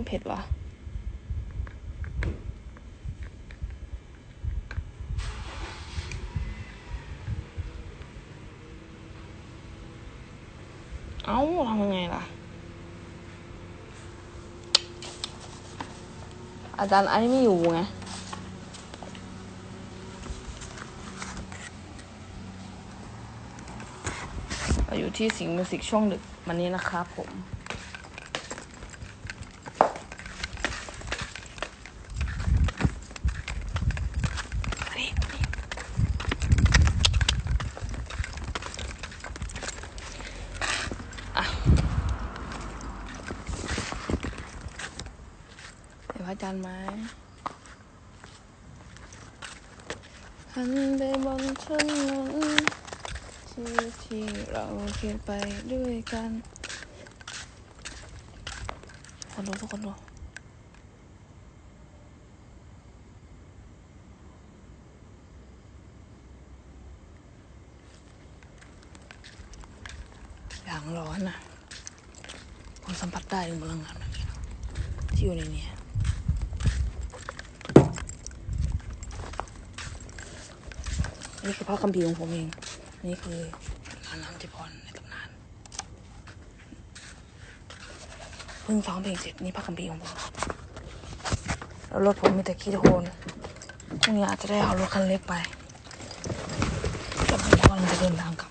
มันเผ็ดวะเอ้าทำยังไงล่ะ อาจารย์ไอ้ไม่อยู่ไงเราอยู่ที่สิงห์มิวสิกช่วงดึกวันนี้นะครับผม อันนี้อันนี้อะเดี๋ยวพระอาจารไหมหันไปบนถนนที่ที่เราเขียนไปด้วยกันคนดูทุกคนดูอย่างร้อนนะผมสัมผัสได้ถึงพลังงานแบบนี้ที่อยู่ในนี้ นี่คือพระคัมภีร์ของผมเอง นี่คือนานน้ำทิพรในตำนาน เพิ่งฟังเพลงเสร็จนี่พระคัมภีร์ของผมแล้วรถผมมีแต่ขี้โคลนพรุ่งนี้อาจจะได้เอารถคันเล็กไปแล้วผมกำลังจะเดินทางกลับ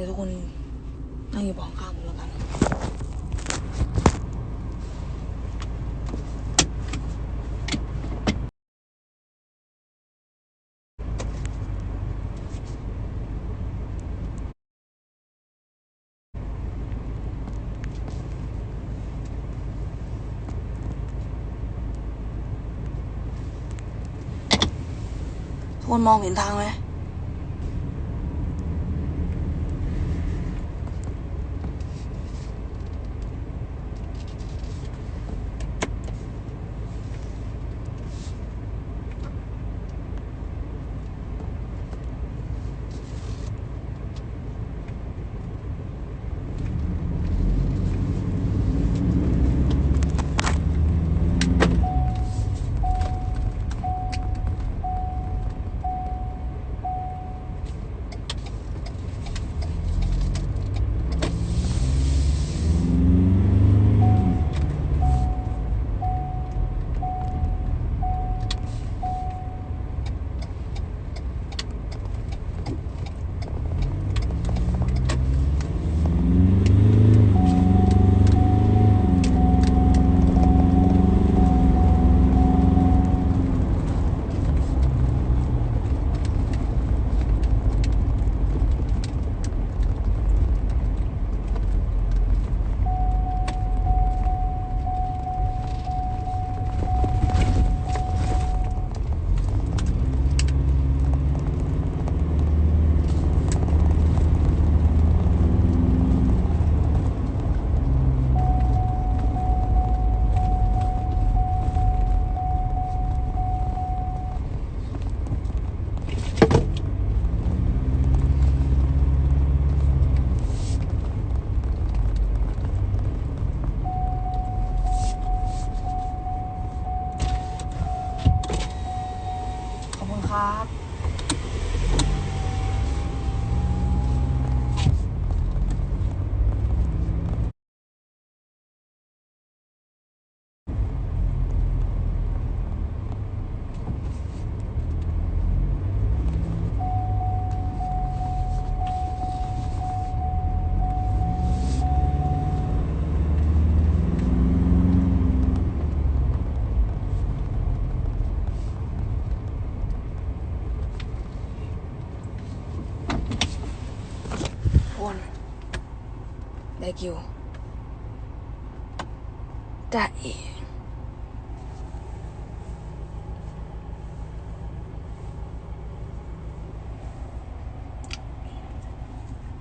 ดี๋ยวทุกคนนั่งอยู่บาะข้างผมแล้วกันทุกคนมองเห็นทางไหม ได้กิวได้อีก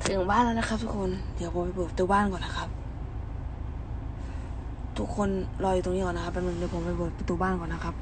ถึงบ้านแล้วนะครับทุกคน เดี๋ยวผมไปเปิดประตูบ้านก่อนนะครับ ทุกคนรออยู่ตรงนี้ก่อนนะครับแป๊บนึงเดี๋ยวผมไปเปิดประตูบ้านก่อนนะครับ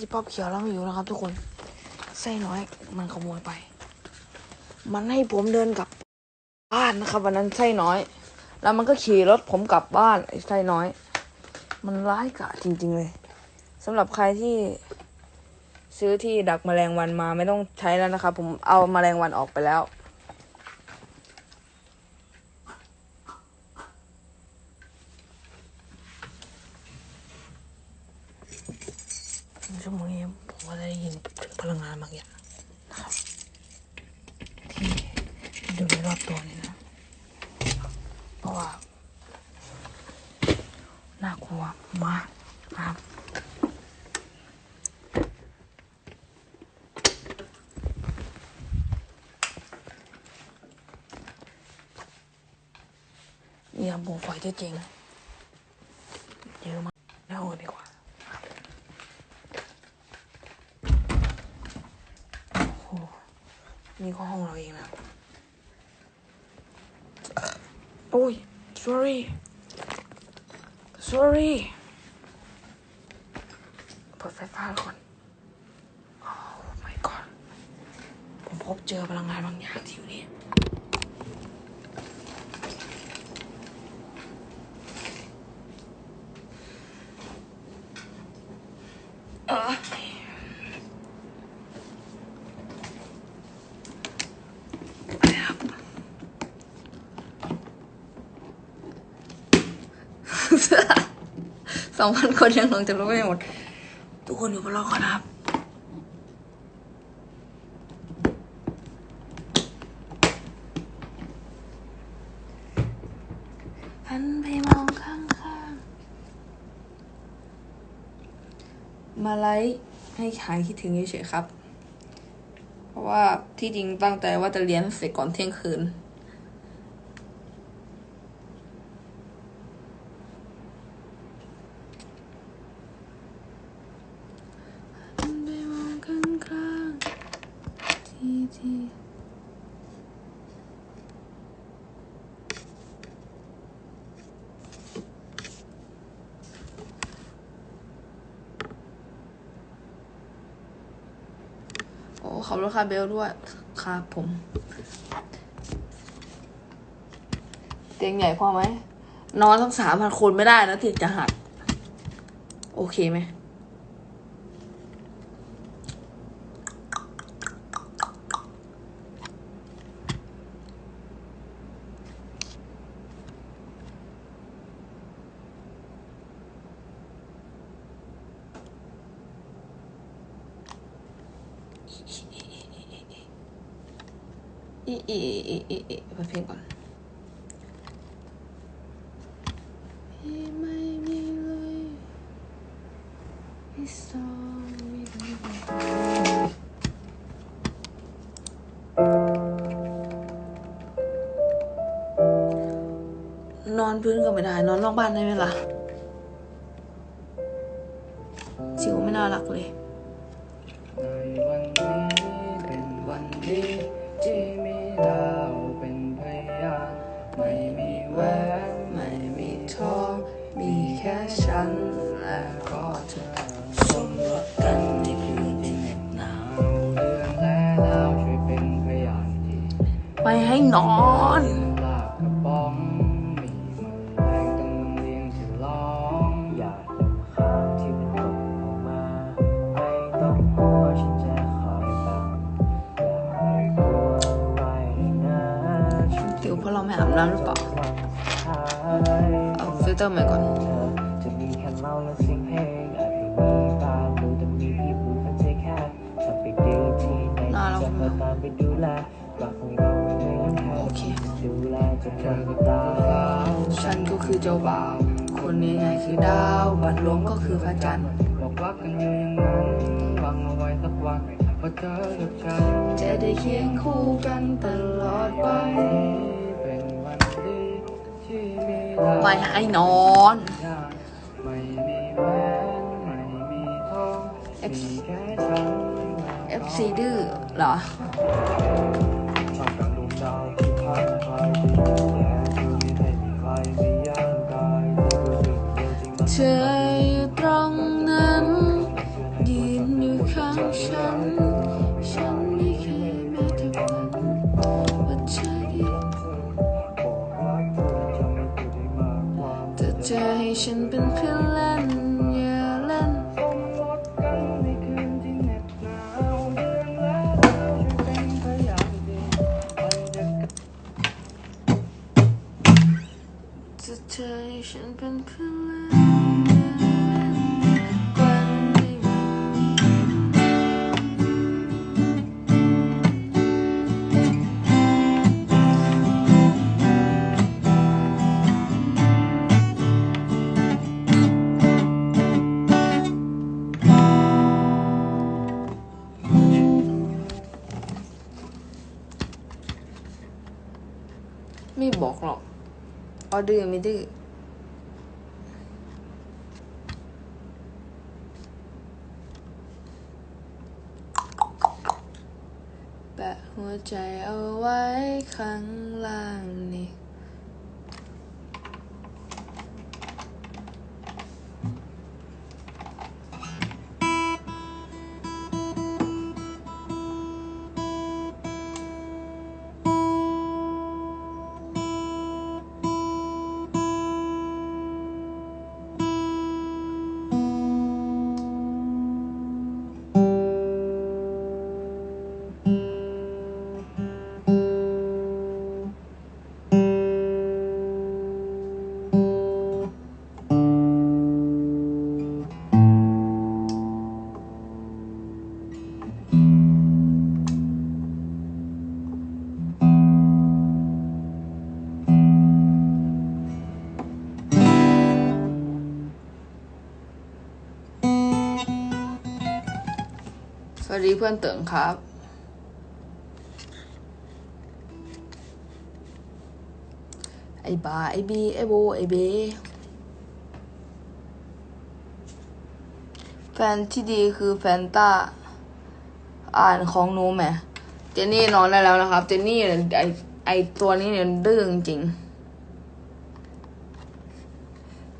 ที่ป๊อบเขียวแล้วไม่อยู่นะครับ ทุกคนไส้น้อยมันขโมยไป มันให้ผมเดินกลับบ้านนะครับ วันนั้นไส้น้อย แล้วมันก็ขี่รถผมกลับบ้านไอ้ไส้น้อย มันร้ายกาจจริง ๆ เลยสำหรับใครที่ซื้อที่ดักแมลงวันมาไม่ต้องใช้แล้วนะครับ ผมเอาแมลงวันออกไปแล้ว ชั่วโมงนี้ผมก็ได้ยินถึงพลังงานบางอย่างนะครับที่ดูในรอบตัวนี่นะเพราะว่าน่ากลัวมากนะครับนี่ครับผมไฟที่จริงเยอะมากแล้วดีกว่า นี่ก็ห้องเราเองนะ โอ้ย sorry sorry เปิดไฟฟ้าก่อน โอ้ my god ผมพบเจอพลังงานบางอย่างที่อยู่นี่ เออ สองพันคนยังลงจะรู้ไม่หมด ทุกคนอยู่บนรถก่อนนะครับหันไปมองข้างๆ มาไลฟ์ให้หายคิดถึงเฉยๆครับ เพราะว่าที่จริงตั้งใจว่าจะเรียนเสร็จก่อนเที่ยงคืน หันไปมองข้างๆที่ที่โอ้ขับรถคาเบลด้วยครับผม เตียงใหญ่พอไหม นอนทั้งสามพันคนไม่ได้นะเตียงจะหักโอเคไหม อีอีอีอีอีเปิดเพลงก่อนไม่มีเลยที่สองมีแต่นอนพื้นก็ไม่ได้ นอนนอกบ้านได้ไหมล่ะ ไเจ้าบ่าว คนนี้ไงคือดาวบัดหลวงก็คือพระจันทร์บอกรักกันอยู่อย่างนั้นหวังเอาไว้สักวันว่าเธอกับฉันจะได้เคียงคู่กันตลอดไปเป็นวันดีที่มีดาวไม่ให้นอนไม่มีแหวนไม่มีทอง F มีแค่ฉันและ FC ดื้อเหรอ ดื้อไม่ดื้อแปะหัวใจเอาไว้ข้างล่างนี่ วัสดีเพื่อนเติ่งครับ ไอ้บาไอ้บี ไอ้โบ ไอ้เบ แฟนที่ดีคือแฟนต้า อ่านของหนูแหม เจนนี่นอนได้แล้วนะครับ เจนนี่ไอไอตัวนี้เนี่ยดื้อจริง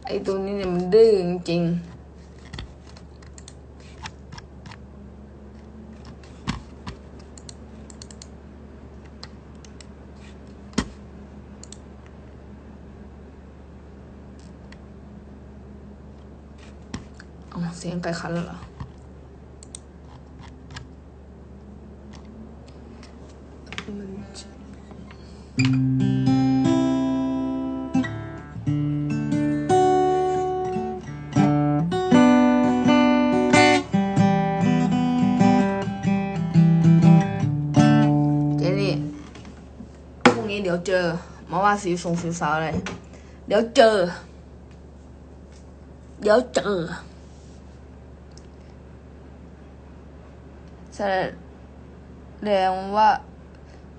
ไอตัวนี้เนี่ยมันดื้อจริง ๆอ๋อเสียงไก่คันแล้วเหรอมั แสดงว่า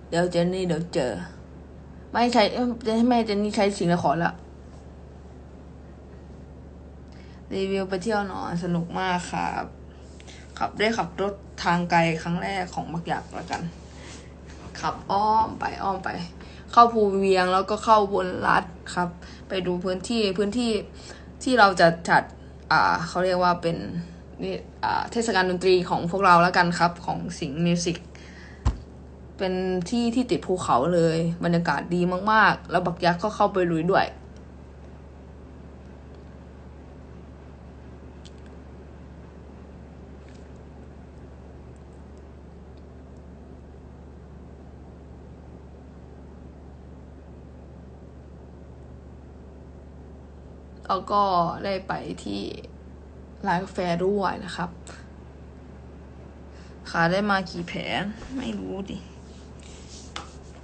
เดี๋ยวเจนนี่เดี๋ยวเจอ ไม่ใช้จะให้แม่เจนนี่ใช้สิ่งละขอละรีวิวไปเที่ยวหนอยสนุกมากครับขับได้ขับรถทางไกลครั้งแรกของบักอยากแล้วกัน ขับอ้อมไปอ้อมไป เข้าภูเวียงแล้วก็เข้าบนรัฐครับ ไปดูพื้นที่พื้นที่ที่เราจะจัด อ่าเขาเรียกว่าเป็น นี่เทศกาลดนตรีของพวกเราแล้วกันครับ ของสิงห์มิวสิกเป็นที่ที่ติดภูเขาเลย บรรยากาศดีมากๆ แล้วบักยักษ์ก็เข้าไปลุยด้วย แล้วก็ได้ไปที่ ร้านกาแฟด้วยนะครับ ขาได้มากี่แผงไม่รู้ดิ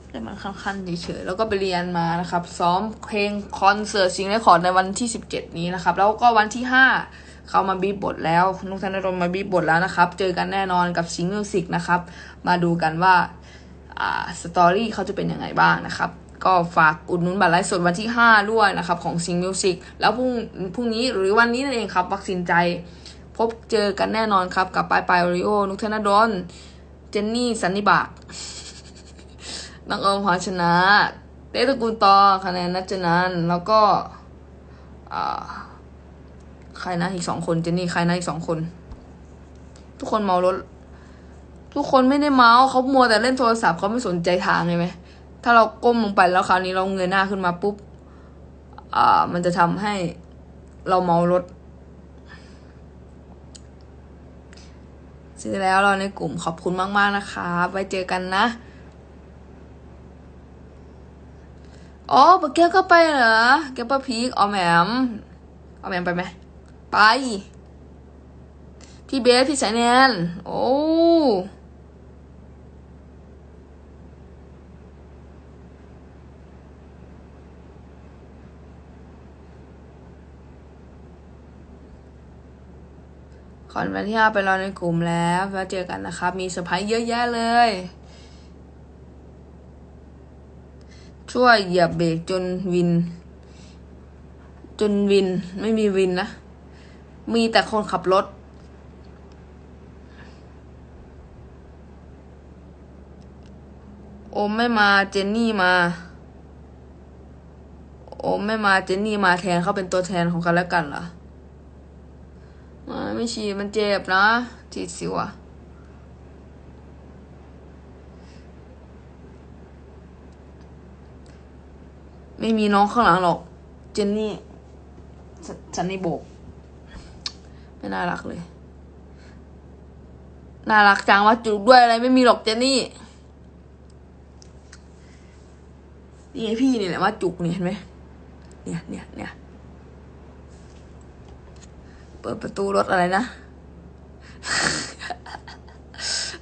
แต่มันคันๆเฉยๆแล้วก็ไปเรียนมานะครับ ซ้อมเพลงคอนเสิร์ตซิงเรคคอร์ดในวันที่ 17 นี้นะครับ แล้วก็วันที่ 5 เขามาบีบบทแล้วนุกธนดลมาบีบบทแล้วนะครับ เจอกันแน่นอนกับซิงมิวสิกนะครับ มาดูกันว่าอ่าสตอรี่เขาจะเป็นยังไงบ้างนะครับ ก็ฝากอุดหนุนบัตรไลฟ์สดวันที่ 5 ด้วยนะครับของซิงมิวสิกแล้วพรุ่งพรุ่งนี้หรือวันนี้นั่นเองครับ วัคซีนใจ พบเจอกันแน่นอนครับ กับปายปายโอริโอ นุกธนดลเจนนี่สันนิบาตน้องเอิมพอชนะ เต้ตระกูลตอคะแนนนัจนันแล้วก็ใครนะอีกสองคนเจนนี่ใครนะอีกสองคน ทุกคนเมารถ ทุกคนไม่ได้เมาเขามัวแต่เล่นโทรศัพท์เขาไม่สนใจทางเลยไหม ถ้าเราก้มลงไปแล้วคราวนี้เราเงยหน้าขึ้นมาปุ๊บ อ่า มันจะทำให้เราเมารถ ซื้อแล้วเราในกลุ่มขอบคุณมากๆนะคะ ไว้เจอกันนะ อ๋อปะเกียวก็ไปเหรอ เกียวปะพีกออแหมมออแหมมไปไหม ไป พี่เบส พี่สายแนน โอ้ อนวันที่ห้าไปรอในกลุ่มแล้วแล้วเจอกันนะครับ มีเซอร์ไพรส์เยอะแยะเลย ช่วยเหยียบเบรกจนวิน จนวินไม่มีวินนะ มีแต่คนขับรถโอมไม่มาเจนนี่มา โอมไม่มาเจนนี่มาแทนเขาเป็นตัวแทนของกันและกันเหรอ ไม่ฉีดมันเจ็บนะฉีดสิวะไม่มีน้องข้างหลังหรอก เจนนี่ฉันนี่โบก ไม่น่ารักเลย น่ารักจังว่าจุกด้วยอะไรไม่มีหรอกเจนนี่นี่ไงพี่นี่แหละว่าจุกเนี่ยเห็นไหมเนี่ยเนี่ยเนี่ย ปิดประตูรถอะไรนะ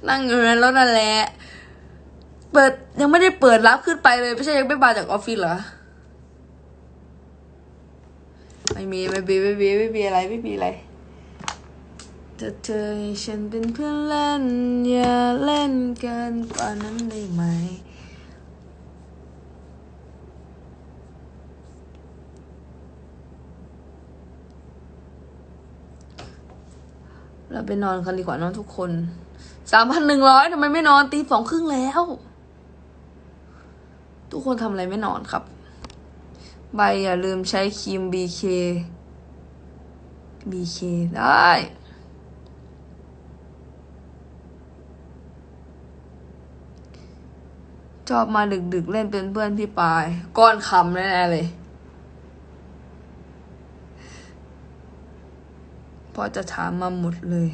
นั่งอยู่ในรถนั่นแหละเปิดยังไม่ได้เปิดรับขึ้นไปเลย ไม่ใช่ยังไม่มาจากออฟฟิศเหรอไม่มีไม่มีไม่มีไม่มีอะไรไม่มีอะไรจะเธอให้ฉันเป็นเพื่อนเล่น อย่าเล่นเกินกว่านั้นได้ไหม เราไปนอนกันดีกว่าน้องทุกคนสามพันหนึ่งร้อยทำไมไม่นอนตีสองครึ่งแล้ว ทุกคนทำอะไรไม่นอนครับ ใบอย่าลืมใช้ครีม BK BK ได้ชอบมาดึกๆเล่นเป็นเพื่อนพี่ปาย ก้อนคำแน่ๆเลย พราะจะถามมาหมดเลย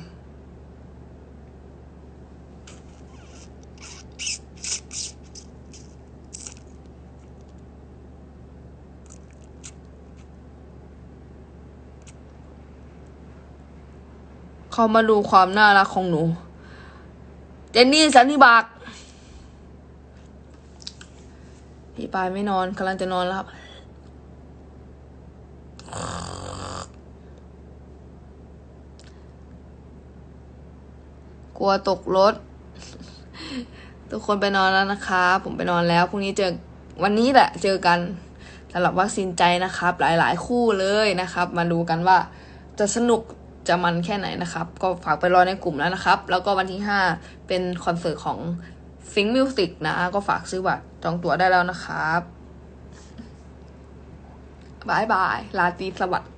เขามาดูความน่ารักของหนู เจนนี่สันนิบากพี่ปายไม่นอนกำลังจะนอนแล้วครับ ลัวตกรถ ทุกคนไปนอนแล้วนะคะ ผมไปนอนแล้วพรุ่งนี้เจอวันนี้แหละ เจอกันสำหรับวัคซีนใจนะครับ หลายๆ คู่เลยนะครับ มาดูกันว่าจะสนุกจะมันแค่ไหนนะครับ ก็ฝากไปรอในกลุ่มแล้วนะครับ แล้วก็วันที่ 5 เป็นคอนเสิร์ตของ Think Music นะ ก็ฝากซื้อบัตรจองตั๋วได้แล้วนะครับบายบาย ลาตีสวัสดิ